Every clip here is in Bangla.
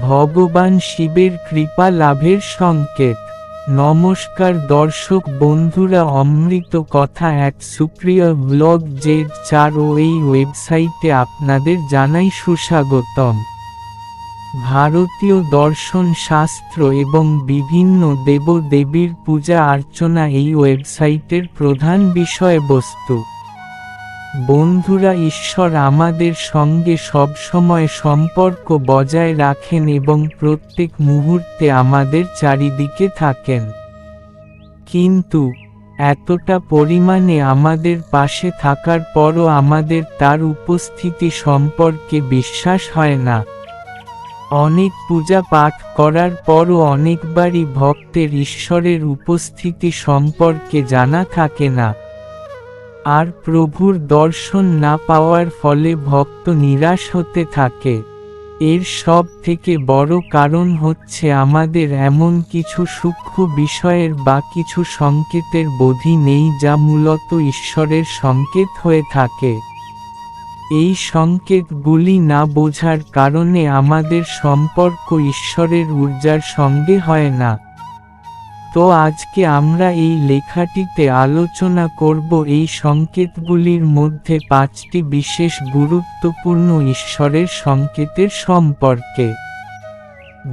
ভগবান শিবের কৃপা লাভের সংকেত। নমস্কার দর্শক বন্ধুরা, অমৃত কথা এক সুপ্রিয় ব্লগ জেড চার ও এই ওয়েবসাইটে আপনাদের জানাই সুস্বাগতম। ভারতীয় দর্শন শাস্ত্র এবং বিভিন্ন দেবদেবীর পূজা অর্চনা এই ওয়েবসাইটের প্রধান বিষয়বস্তু। বন্ধুরা, ঈশ্বর আমাদের সঙ্গে সবসময় সম্পর্ক বজায় রাখেন এবং প্রত্যেক মুহূর্তে আমাদের চারিদিকে থাকেন। কিন্তু, এতটা পরিমাণে আমাদের পাশে থাকার পরও আমাদের তার উপস্থিতি সম্পর্কে বিশ্বাস হয় না। অনেক পূজা পাঠ করার পরও অনেকবারই ভক্তের ঈশ্বরের উপস্থিতি সম্পর্কে জানা থাকে না। আর প্রভুর দর্শন না পাওয়ার ফলে ভক্ত নিরাশ হতে থাকে। এর সব থেকে বড় কারণ হচ্ছে আমাদের এমন কিছু সূক্ষ্ম বিষয়ের বা কিছু সংকেতের বোধি নেই যা মূলত ঈশ্বরের সংকেত হয়ে থাকে। এই সংকেতগুলি না বোঝার কারণে আমাদের সম্পর্ক ঈশ্বরের ঊর্জার সঙ্গে হয় না। তো আজকে আমরা এই লেখাটিতে আলোচনা করব এই সংকেতগুলির মধ্যে পাঁচটি বিশেষ গুরুত্বপূর্ণ ঈশ্বরের সংকেতের সম্পর্কে।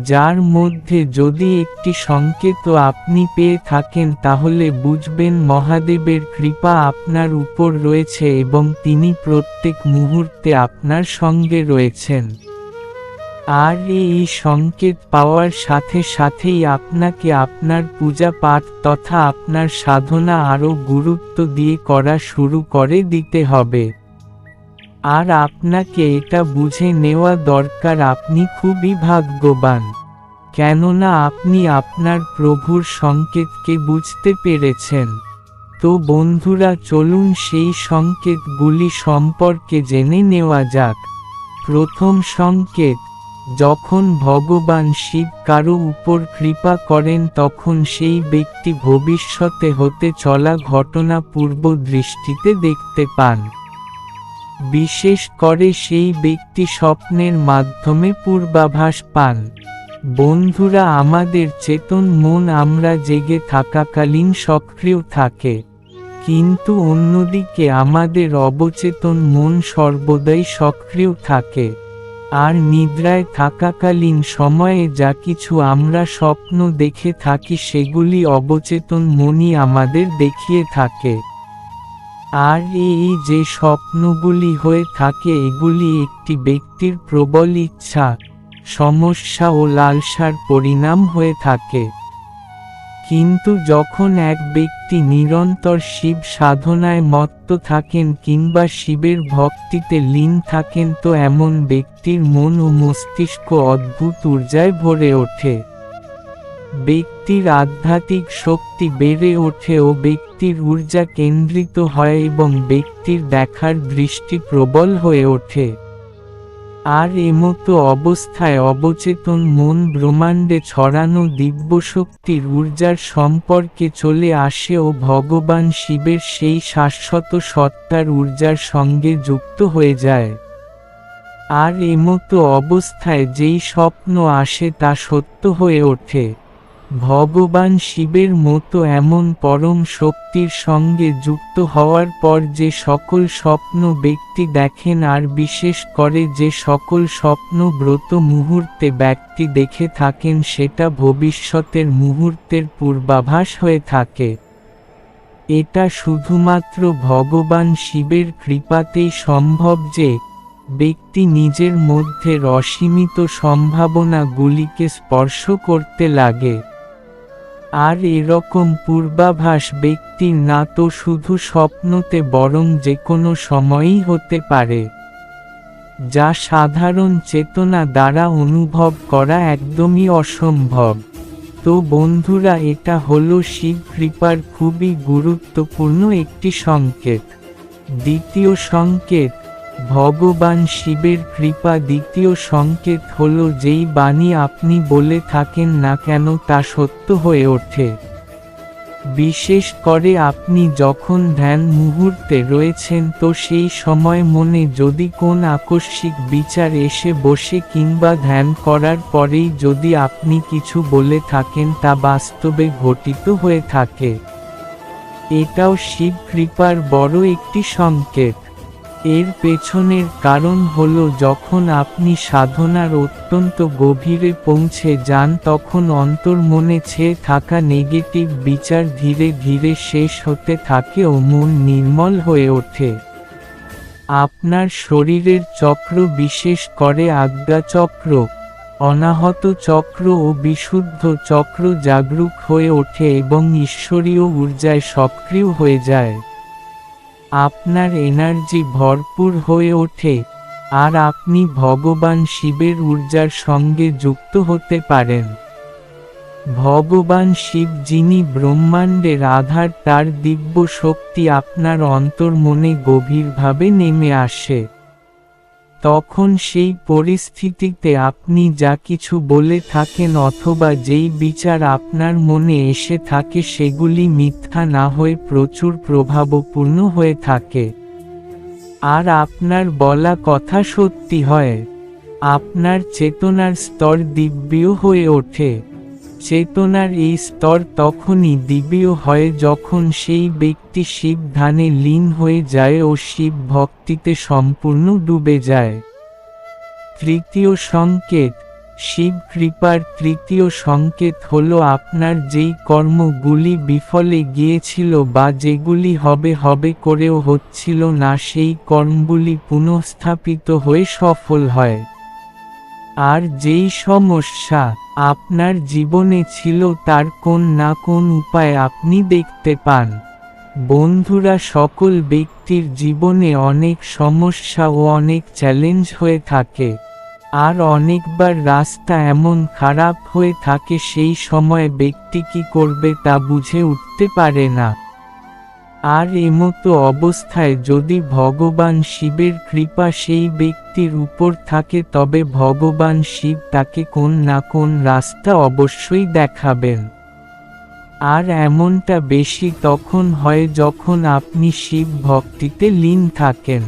যার মধ্যে যদি একটি সংকেত আপনি পেয়ে থাকেন তাহলে বুঝবেন মহাদেবের কৃপা আপনার উপর রয়েছে এবং তিনি প্রত্যেক মুহূর্তে আপনার সঙ্গে রয়েছেন। আর এই সংকেত পাওয়ার সাথে সাথেই আপনাকে আপনার পূজা পাঠ তথা আপনার সাধনা আরও গুরুত্ব দিয়ে করা শুরু করে দিতে হবে। আর আপনাকে এটা বুঝে নেওয়া দরকার, আপনি খুবই ভাগ্যবান। কেননা আপনি আপনার প্রভুর সংকেতকে বুঝতে পেরেছেন। তো বন্ধুরা, চলুন সেই সংকেতগুলি সম্পর্কে জেনে নেওয়া যাক। প্রথম সংকেত যখন ভগবান শিব কারও উপর কৃপা করেন তখন সেই ব্যক্তি ভবিষ্যতে হতে চলা ঘটনা পূর্ব দৃষ্টিতে দেখতে পান। বিশেষ করে সেই ব্যক্তি স্বপ্নের মাধ্যমে পূর্বাভাস পান। বন্ধুরা, আমাদের চেতন মন আমরা জেগে থাকাকালীন সক্রিয় থাকে। কিন্তু অন্যদিকে আমাদের অবচেতন মন সর্বদাই সক্রিয় থাকে। আর নিদ্রায় থাকাকালীন সময়ে যা কিছু আমরা স্বপ্ন দেখে থাকি সেগুলি অবচেতন মনই আমাদের দেখিয়ে থাকে। আর এই যে স্বপ্নগুলি হয়ে থাকে এগুলি একটি ব্যক্তির প্রবল ইচ্ছা, সমস্যা ও লালসার পরিণাম হয়ে থাকে। কিন্তু যখন এক ব্যক্তি নিরন্তর শিব সাধনায় মত্ত থাকেন কিংবা শিবের ভক্তিতে লীন থাকেন তো এমন ব্যক্তির মন ও মস্তিষ্ক অদ্ভুত ঊর্জায় ভরে ওঠে। ব্যক্তির আধ্যাত্মিক শক্তি বেড়ে ওঠে ও ব্যক্তির ঊর্জা কেন্দ্রিত হয় এবং ব্যক্তির দেখার দৃষ্টি প্রবল হয়ে ওঠে। আর এমতো অবস্থায় অবচেতন মন ব্রহ্মাণ্ডে ছড়ানো দিব্যশক্তির ঊর্জার সম্পর্কে চলে আসে ও ভগবান শিবের সেই শাশ্বত সত্তার ঊর্জার সঙ্গে যুক্ত হয়ে যায়। আর এমতো অবস্থায় যেই স্বপ্ন আসে তা সত্য হয়ে ওঠে। ভগবান শিবের মতো এমন পরম শক্তির সঙ্গে যুক্ত হওয়ার পর যে সকল স্বপ্ন ব্যক্তি দেখেন আর বিশেষ করে যে সকল স্বপ্ন ব্রত মুহূর্তে ব্যক্তি দেখে থাকেন সেটা ভবিষ্যতের মুহূর্তের পূর্বাভাস হয়ে থাকে। এটা শুধুমাত্র ভগবান শিবের কৃপাতেই সম্ভব যে ব্যক্তি নিজের মধ্যে অসীমিত সম্ভাবনাগুলিকে স্পর্শ করতে লাগে। আর এরকম পূর্বাভাস ব্যক্তির না তো শুধু স্বপ্নতে বরং যে কোনো সময়ই হতে পারে। যা সাধারণ চেতনা দ্বারা অনুভব করা একদমই অসম্ভব। তো বন্ধুরা, এটা হলো শিব কৃপার খুবই গুরুত্বপূর্ণ একটি সংকেত। দ্বিতীয় সংকেত ভগবান শিবের কৃপা দ্বিতীয় সংকেত হল যেই বাণী আপনি বলে থাকেন না কেন তা সত্য হয়ে ওঠে। বিশেষ করে আপনি যখন ধ্যান মুহূর্তে রয়েছেন তো সেই সময় মনে যদি কোন আকস্মিক বিচার এসে বসে কিংবা ধ্যান করার পরেই যদি আপনি কিছু বলে থাকেন তা বাস্তবে ঘটিত হয়ে থাকে। এটাও শিব কৃপার বড় একটি সংকেত। এর পেছনের কারণ হল যখন আপনি সাধনার অত্যন্ত গভীরে পৌঁছে যান তখন অন্তর্মনে ছেয়ে থাকা নেগেটিভ বিচার ধীরে ধীরে শেষ হতে থাকে ও মন নির্মল হয়ে ওঠে। আপনার শরীরের চক্র বিশেষ করে আজ্ঞা চক্র, অনাহত চক্র ও বিশুদ্ধ চক্র জাগরুক হয়ে ওঠে এবং ঈশ্বরীয় ঊর্জায় সক্রিয় হয়ে যায়। আপনার এনার্জি ভরপুর হয়ে ওঠে, আর আপনি ভগবান শিবের ঊর্জার সঙ্গে যুক্ত হতে পারেন। ভগবান শিব যিনি ব্রহ্মাণ্ডের আধার, তার দিব্য শক্তি আপনার অন্তর্মনে গভীরভাবে নেমে আসে। তখন সেই পরিস্থিতিতে আপনি যা কিছু বলে থাকেন অথবা যেই বিচার আপনার মনে এসে থাকে সেগুলি মিথ্যা না হয়ে প্রচুর প্রভাবপূর্ণ হয়ে থাকে। আর আপনার বলা কথা সত্যি হয়। আপনার চেতনার স্তর দিব্যীয় হয়ে ওঠে। চেতনার এই স্তর তখনই দিব্যীয় হয় যখন সেই ব্যক্তি শিব ধানে লীন হয়ে যায় ও শিব ভক্তিতে সম্পূর্ণ ডুবে যায়। তৃতীয় সংকেত, শিব কৃপার তৃতীয় সংকেত হল আপনার যেই কর্মগুলি বিফলে গিয়েছিল বা যেগুলি হবে হবে করেও হচ্ছিল না, সেই কর্মগুলি পুনঃস্থাপিত হয়ে সফল হয়। আর যেই সমস্যা আপনার জীবনে ছিল তার কোন না কোন উপায় আপনি দেখতে পান। বন্ধুরা, সকল ব্যক্তির জীবনে অনেক সমস্যা ও অনেক চ্যালেঞ্জ হয়ে থাকে। আর অনেকবার রাস্তা এমন খারাপ হয়ে থাকে, সেই সময় ব্যক্তি কি করবে তা বুঝে উঠতে পারে না। আর এমতো অবস্থায় যদি ভগবান শিবের কৃপা সেই ব্যক্তির উপর থাকে তবে ভগবান শিব তাকে কোন না কোন রাস্তা অবশ্যই দেখাবেন। আর এমনটা বেশি তখন হয় যখন আপনি শিব ভক্তিতে লীন থাকেন।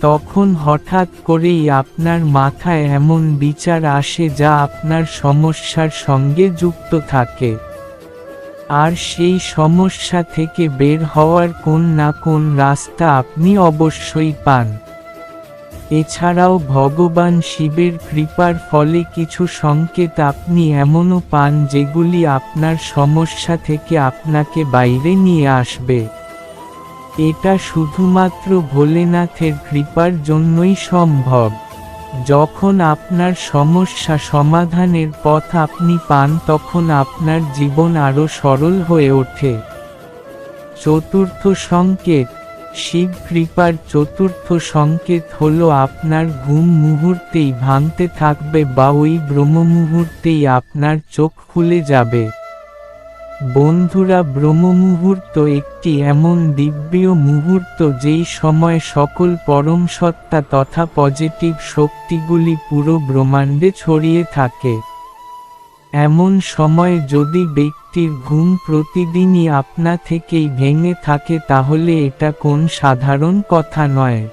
তখন হঠাৎ করেই আপনার মাথায় এমন বিচার আসে যা আপনার সমস্যার সঙ্গে যুক্ত থাকে। আর সেই সমস্যা থেকে বের হওয়ার কোন না কোন রাস্তা আপনি অবশ্যই পান। এছাড়াও ভগবান শিবের কৃপার ফলে কিছু সংকেত আপনি এমনও পান যেগুলি আপনার সমস্যা থেকে আপনাকে বাইরে নিয়ে আসবে। এটা শুধুমাত্র ভোলেনাথের কৃপার জন্যই সম্ভব। যখন আপনার সমস্যা সমাধানের পথ আপনি পান তখন আপনার জীবন আরও সরল হয়ে ওঠে। চতুর্থ সংকেত, শিব কৃপার চতুর্থ সংকেত হল আপনার ঘুম মুহূর্তেই ভাঙতে থাকবে বা ওই ব্রহ্ম মুহূর্তেই আপনার চোখ খুলে যাবে। বন্ধুরা ব্রহ্মমুহূর্ত একটি এমন দিব্যীয় মুহূর্ত যেই সময় সকল পরম সত্তা তথা পজিটিভ শক্তিগুলি পুরো ব্রহ্মাণ্ডে ছড়িয়ে থাকে। এমন সময় যদি ব্যক্তির ঘুম প্রতিদিনই আপনা থেকেই ভেঙে থাকে তাহলে এটা কোন সাধারণ কথা নয়।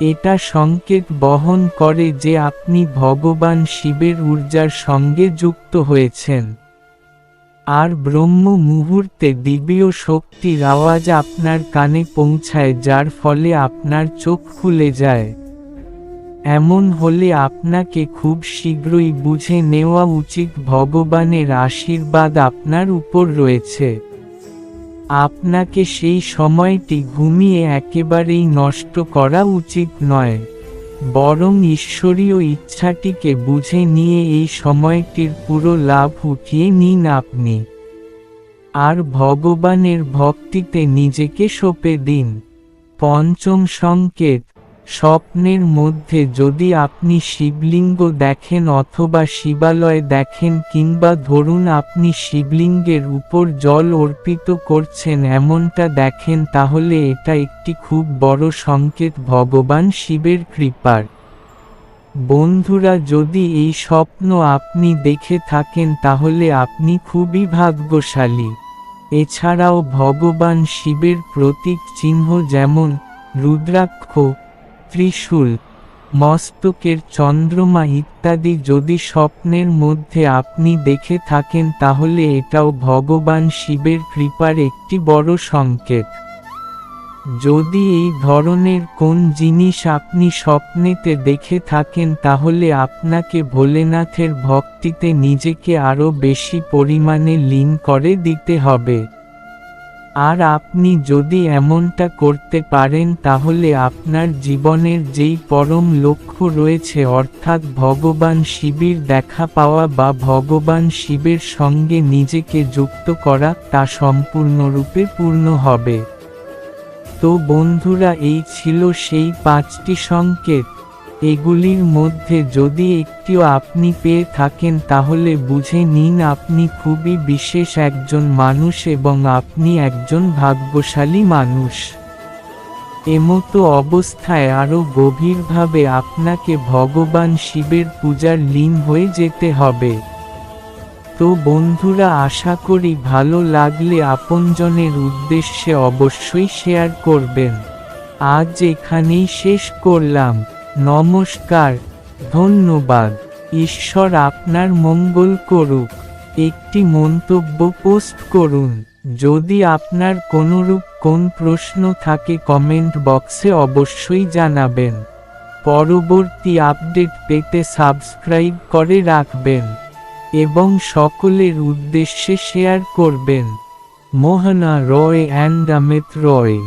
এটা সংকেত বহন করে যে আপনি ভগবান শিবের ঊর্জার সঙ্গে যুক্ত হয়েছেন। আর ব্রহ্ম মুহূর্তে দিব্য শক্তির আওয়াজ আপনার কানে পৌঁছায়, যার ফলে আপনার চোখ খুলে যায়। এমন হলে আপনাকে খুব শীঘ্রই বুঝে নেওয়া উচিত, ভগবানের আশীর্বাদ আপনার উপর রয়েছে। আপনাকে সেই সময়টি ঘুমিয়ে একেবারেই নষ্ট করা উচিত নয়। বরং ঈশ্বরীয় ইচ্ছাটিকে বুঝে নিয়ে এই সময়টির পুরো লাভ উঠিয়ে নিন আপনি। আর ভগবানের ভক্তিতে নিজেকে সঁপে দিন। পঞ্চম সংকেত। স্বপ্নের মধ্যে যদি আপনি শিবলিঙ্গ দেখেন অথবা শিবালয় দেখেন কিংবা ধরুন আপনি শিবলিঙ্গের উপর জল অর্পিত করছেন এমনটা দেখেন, তাহলে এটা একটি খুব বড় সংকেত। ভগবান শিবের কৃপার। বন্ধুরা, যদি এই স্বপ্ন আপনি দেখে থাকেন, তাহলে আপনি খুবই ভাগ্যশালী। এছাড়াও ভগবান শিবের প্রতীক চিহ্ন যেমন, রুদ্রাক্ষ ত্রিশূল, মস্তকের চন্দ্রমা ইত্যাদি যদি স্বপ্নের মধ্যে আপনি দেখে থাকেন তাহলে এটাও ভগবান শিবের কৃপার একটি বড় সংকেত। যদি এই ধরনের কোন জিনিস আপনি স্বপ্নেতে দেখে থাকেন তাহলে আপনাকে ভোলেনাথের ভক্তিতে নিজেকে আরও বেশি পরিমাণে লীন করে দিতে হবে। আর আপনি যদি এমনটা করতে পারেন তাহলে আপনার জীবনের যেই পরম লক্ষ্য রয়েছে অর্থাৎ ভগবান শিবের দেখা পাওয়া বা ভগবান শিবের সঙ্গে নিজেকে যুক্ত করা, তা সম্পূর্ণরূপে পূর্ণ হবে। তো বন্ধুরা, এই ছিল সেই পাঁচটি সংকেত। এগুলির মধ্যে যদি একটিও আপনি পেয়ে থাকেন তাহলে বুঝে নিন আপনি খুবই বিশেষ একজন মানুষ এবং আপনি একজন ভাগ্যশালী মানুষ। এমতো অবস্থায় আরও গভীরভাবে আপনাকে ভগবান শিবের পূজার লীন হয়ে যেতে হবে। তো বন্ধুরা, আশা করি ভালো লাগলে আপনজনের উদ্দেশ্যে অবশ্যই শেয়ার করবেন। আজ এখানেই শেষ করলাম। নমস্কার, ধন্যবাদ। ঈশ্বর আপনার মঙ্গল করুক। একটি মন্তব্য পোস্ট করুন। যদি আপনার কোনরূপ কোন প্রশ্ন থাকে কমেন্ট বক্সে অবশ্যই জানাবেন। পরবর্তী আপডেট পেতে সাবস্ক্রাইব করে রাখবেন এবং সকলের উদ্দেশ্যে শেয়ার করবেন। মোহনা রয় অ্যান্ড রয়।